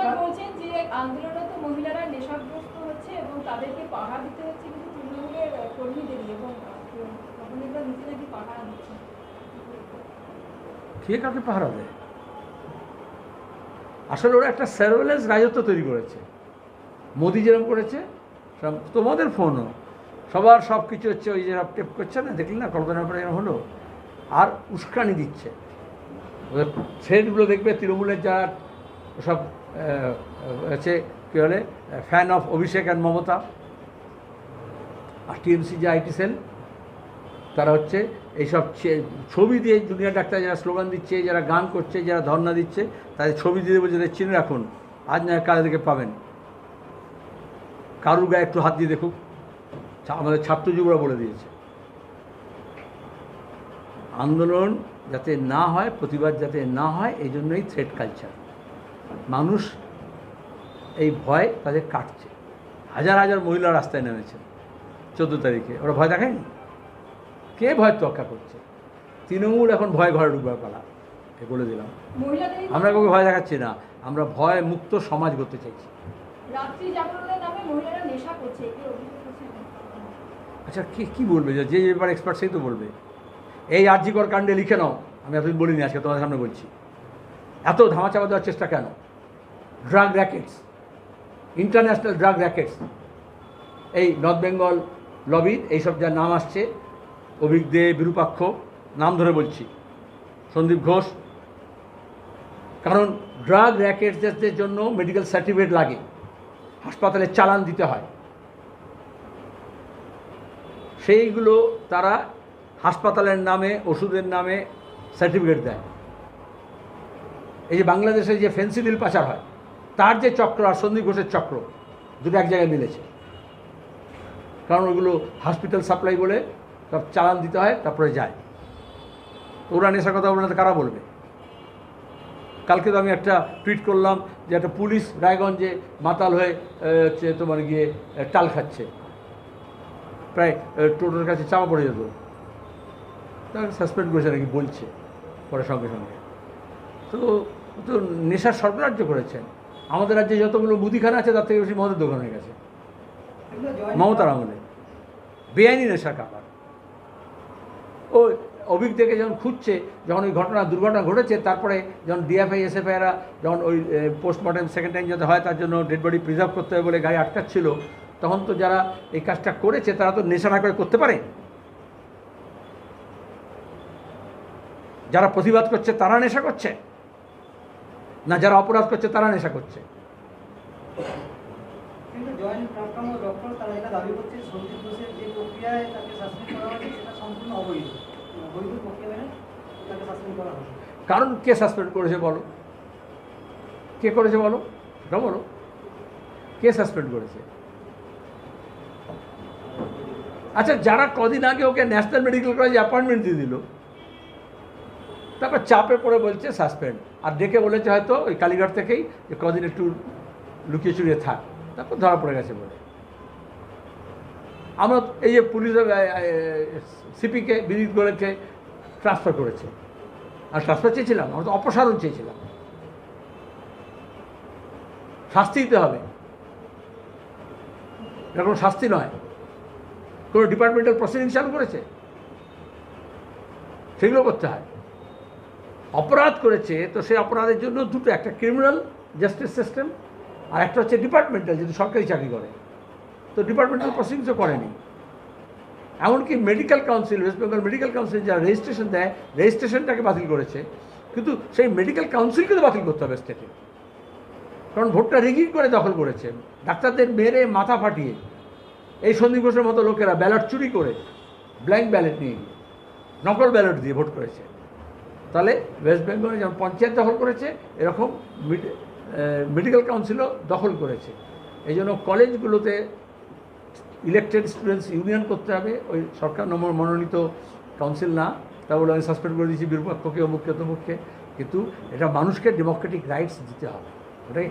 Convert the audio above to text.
ওনারা বলছেন যে আন্দোলনরত মহিলারা নেশাগ্রস্ত হচ্ছে এবং তাদেরকে দিতে হচ্ছে কিন্তু তৃণমূলের কর্মীদেরই এবং নিজে নাকি পাহারা দিচ্ছে কে কাকে পাহারা দেয়? আসলে ওরা একটা সার্ভেলেন্স রাজত্ব তৈরি করেছে। মোদি যেরকম করেছে তোমাদের ফোনও। সবার সব কিছু হচ্ছে ওই যে টেপ করছে না, দেখলি না, কল্পনা করে হলো। আর উস্কানি দিচ্ছে। ওদের থ্রেডগুলো দেখবে, তৃণমূলের যারা সব হচ্ছে কী বলে fan of Abhishek and Mamata, R TMC যে আইটি সেল তারা হচ্ছে এইসব ছবি দিয়ে জুনিয়র ডাক্তার যারা স্লোগান দিচ্ছে, যারা গান করছে, যারা ধর্ণা দিচ্ছে, তাদের ছবি দিয়ে যাদের চিনে রাখুন, আজ না কাল থেকে পাবেন। কারুর গায়ে একটু হাত দিয়ে দেখুক আমাদের ছাত্র যুবরা বলে দিয়েছে। আন্দোলন যাতে না হয়, প্রতিবাদ যাতে না হয়, এই জন্যই থ্রেড কালচার মানুষ এই ভয় তাদের কাটছে। হাজার হাজার মহিলা রাস্তায় নেমেছে চোদ্দ তারিখে। ওরা ভয় দেখায়নি? কে ভয় তোয়াক্কা করছে? তৃণমূল এখন ভয় ঘরে ঢুকবার পালা। এ বলে দিলাম। আমরা কাউকে ভয় দেখাচ্ছি না। আমরা ভয় মুক্ত সমাজ করতে চাইছি। আচ্ছা কে কী বলবে? যে যে ব্যাপার এক্সপার্ট সেই তো বলবে। এই আর্যিকর কাণ্ডে লিখে নাও। আমি এতদিন বলিনি আজকে তোমাদের সামনে বলছি। এত ধামাচাপা দেওয়ার চেষ্টা কেন? Drug rackets international drug rackets এই নর্থ বেঙ্গল লবির এইসব যার নাম আসছে, অভিক দে, বিরূপাক্ষ, নাম ধরে বলছি, সন্দীপ ঘোষ। কারণ ড্রাগ র্যাকেটসদের জন্য মেডিকেল সার্টিফিকেট লাগে, হাসপাতালে চালান দিতে হয়। সেইগুলো তারা হাসপাতালের নামে, ওষুধের নামে সার্টিফিকেট দেয়। এই যে বাংলাদেশে যে ফেন্সিডিল পাচার হয় তার যে চক্র আর সন্দীপ ঘোষের চক্র, দুটো এক জায়গায় মিলেছে। কারণ ওগুলো হসপিটাল সাপ্লাই বলে, সব চালান দিতে হয়, তারপরে যায়। ওরা নেশার কথা বলে না কারা বলবে? কালকে তো আমি একটা টুইট করলাম যে একটা পুলিশ রায়গঞ্জে মাতাল হয়ে হচ্ছে তোমার গিয়ে টাল খাচ্ছে। প্রায় টোটোর কাছে চাপা পড়ে যেত। তাকে সাসপেন্ড করেছে নাকি বলছে, পরে সঙ্গে সঙ্গে। তো তো নেশার সর্বরাজ্য করেছেন। আমাদের রাজ্যে যতগুলো মুদিখানা আছে, তার থেকে বেশি মদের দোকান হয়ে গেছে। মমতার আমলে। বেআইনি নেশা কারবার ও অভিক থেকে যখন খুঁজছে, যখন ওই ঘটনা, দুর্ঘটনা ঘটেছে, তারপরে যখন ডিএফআই, এসএফআইরা যখন ওই পোস্টমর্টম সেকেন্ড টাইম যাতে হয়, তার জন্য ডেড বডি প্রিজার্ভ করতে হবে বলে গাড়ি আটকাচ্ছিল, তখন তো যারা এই কাজটা করেছে, তারা তো নেশা না করে করতে পারে। যারা প্রতিবাদ করছে, তারা নেশা করছে। না যারা অপরাধ করছে তারা নেশা করছে। এটা মেনে হয়েছে। কারণ কে সাসপেন্ড করেছে বলো? কে করেছে বলো? সেটা বলো। কে সাসপেন্ড করেছে? আচ্ছা যারা কদিন আগে ওকে ন্যাশনাল মেডিকেল কলেজে অ্যাপয়েন্টমেন্ট দিয়ে দিল তারপর চাপে পড়ে বলছে সাসপেন্ড আর ডেকে বলেছে হয়তো ওই কালীঘাট থেকেই যে কদিন একটু লুকিয়ে চুরিয়ে থাক। তারপর ধরা পড়ে গেছে বলে। আমরা এই যে পুলিশ সিপিকে বিদিত গোয়েলকে ট্রান্সফার করেছে। আর ট্রান্সফার চেয়েছিলাম, আমরা তো অপসারণ চেয়েছিলাম। শাস্তি দিতে হবে। এটা কোনো শাস্তি নয়। কোনো ডিপার্টমেন্টাল প্রসিডিং চালু করেছে? সেগুলো করতে হয়। অপরাধ করেছে, তো সেই অপরাধের জন্য দুটো, একটা ক্রিমিনাল জাস্টিস সিস্টেম আর একটা হচ্ছে ডিপার্টমেন্টাল যদি সরকারি চাকরি করে। তো ডিপার্টমেন্টাল প্রসিডিংসও করেনি। এমনকি medical council west Bengal medical council যারা রেজিস্ট্রেশন দেয় রেজিস্ট্রেশনটাকে বাতিল করেছে। কিন্তু সেই মেডিকেল কাউন্সিলকে তো বাতিল করতে হবে স্টেটে কারণ ভোটটা রিগিং করে দখল করেছে। ডাক্তারদের মেরে মাথা ফাটিয়ে এই সন্দীপ ঘোষের মতো লোকেরা ব্যালট চুরি করে ব্ল্যাঙ্ক ব্যালট নিয়ে নকল ব্যালট দিয়ে ভোট করেছে। তাহলে ওয়েস্ট বেঙ্গলে যেমন পঞ্চায়েত দখল করেছে, এরকম মেডিকেল কাউন্সিলও দখল করেছে। এই জন্য কলেজগুলোতে ইলেকটেড স্টুডেন্টস ইউনিয়ন করতে হবে। ওই সরকার নম্বর মনোনীত কাউন্সিল না। তা বলে আমি সাসপেন্ড করে দিয়েছি বীরপক্ষকে অমুককে, তমুককে। কিন্তু এটা মানুষকে ডেমোক্রেটিক রাইটস দিতে হবে। ওটাই